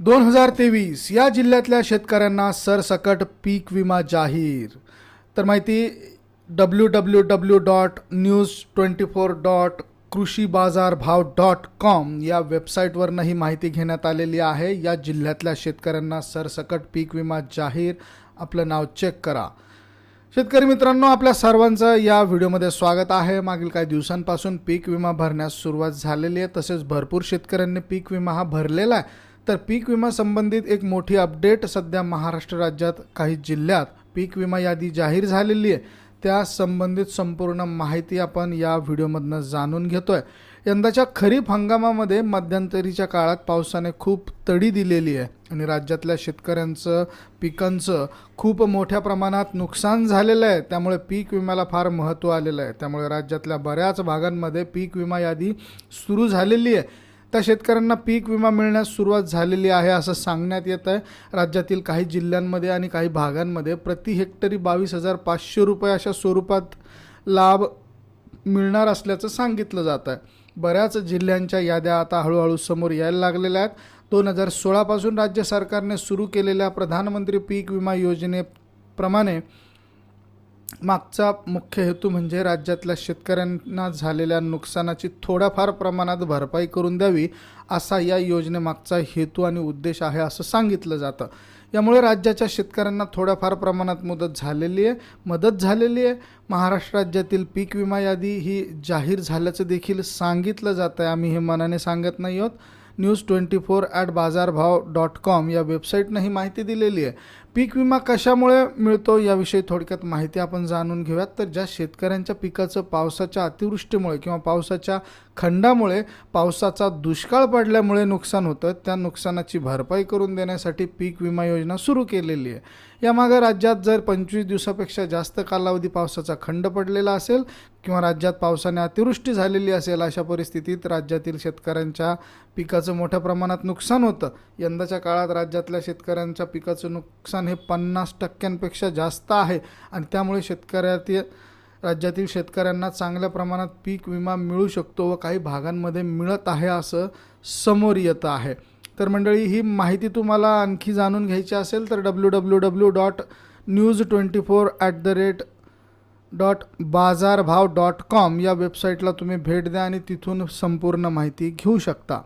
दोन हजार तेवीस या जिल्ह्यातल्या शेतकऱ्यांना सरसकट पीक विमा जाहीर. तर माहिती W W W dot news twenty four dot कृषी बाजार भाव डॉट कॉम या वेबसाईटवरनं ही माहिती घेण्यात आलेली आहे. या जिल्ह्यातल्या शेतकऱ्यांना सरसकट पीक विमा जाहीर. आपलं नाव चेक करा. शेतकरी मित्रांनो आपल्या सर्वांचं या व्हिडिओमध्ये स्वागत आहे. मागील काही दिवसांपासून पीक विमा भरण्यास सुरुवात झालेली आहे. तसेच भरपूर शेतकऱ्यांनी पीक विमा हा भरलेला आहे. तर पीक विमा संबंधित एक मोठी अपडेट सध्या महाराष्ट्र राज्यात काही जिल्ह्यात पीक विमा यादी जाहीर झालेली आहे. त्या संबंधित संपूर्ण माहिती आपण या व्हिडिओमधनं जाणून घेतोय. यंदाच्या खरीप हंगामामध्ये मध्यंतरीच्या काळात पावसाने खूप तडी दिलेली आहे आणि राज्यातल्या शेतकऱ्यांचं पिकांचं खूप मोठ्या प्रमाणात नुकसान झालेलं आहे. त्यामुळे पीक विम्याला फार महत्त्व आलेलं आहे. त्यामुळे राज्यातल्या बऱ्याच भागांमध्ये पीक विमा यादी सुरू झालेली आहे. त्या शेतकऱ्यांना पीक विमा मिळण्यास सुरुवात झालेली आहे असं सांगण्यात येत आहे. राज्यातील काही जिल्ह्यांमध्ये आणि काही भागांमध्ये प्रति हेक्टरी बावीस हजार पाचशे रुपये अशा स्वरूपात लाभ मिळणार असल्याचं सांगितलं जात आहे. बऱ्याच जिल्ह्यांच्या याद्या आता हळूहळू समोर यायला लागलेल्या आहेत. दोन हजार सोळापासून राज्य सरकारने सुरू केलेल्या प्रधानमंत्री पीक विमा योजनेप्रमाणे मागचा मुख्य हेतू म्हणजे राज्यातल्या शेतकऱ्यांना झालेल्या नुकसानाची थोड्याफार प्रमाणात भरपाई करून द्यावी असा या योजनेमागचा हेतू आणि उद्देश आहे असं सांगितलं जातं. यामुळे राज्याच्या शेतकऱ्यांना थोड्याफार प्रमाणात मदत झालेली आहे मदत झालेली आहे. महाराष्ट्र राज्यातील पीक विमा यादी ही जाहीर झाल्याचं देखील सांगितलं जातं आहे. आम्ही हे मनाने सांगत नाही आहोत. न्यूज ट्वेंटी फोर ॲट बाजारभाव डॉट कॉम या वेबसाईटनं ही माहिती दिलेली आहे. पीक विमा कशामुळे मिळतो याविषयी थोडक्यात माहिती आपण जाणून घेऊयात. तर ज्या शेतकऱ्यांच्या पिकाचं पावसाच्या अतिवृष्टीमुळे किंवा पावसाच्या खंडामुळे पावसाचा दुष्काळ पडल्यामुळे नुकसान होतं त्या नुकसानाची भरपाई करून देण्यासाठी पीक विमा योजना सुरू केलेली आहे. यामागे राज्यात जर पंचवीस दिवसापेक्षा जास्त कालावधी पावसाचा खंड पडलेला असेल किंवा राज्यात पावसाने अतिवृष्टी झालेली असेल अशा परिस्थितीत राज्यातील शेतकऱ्यांच्या पिकाचं मोठ्या प्रमाणात नुकसान होतं. यंदाच्या काळात राज्यातल्या शेतकऱ्यांच्या पिकाचं नुकसान नुकसान हे पन्नास टक्क्यांपेक्षा जास्त आहे. आणि त्यामुळे शेतकऱ्यातील राज्यातील शेतकऱ्यांना चांगल्या प्रमाणात पीक विमा मिळू शकतो व काही भागांमध्ये मिळत आहे असं समोर येतं आहे. तर मंडळी ही माहिती तुम्हाला आणखी जाणून घ्यायची असेल तर W W W dot news twenty four at the rate dot Bajarbhav dot com या वेबसाईटला तुम्ही भेट द्या आणि तिथून संपूर्ण माहिती घेऊ शकता.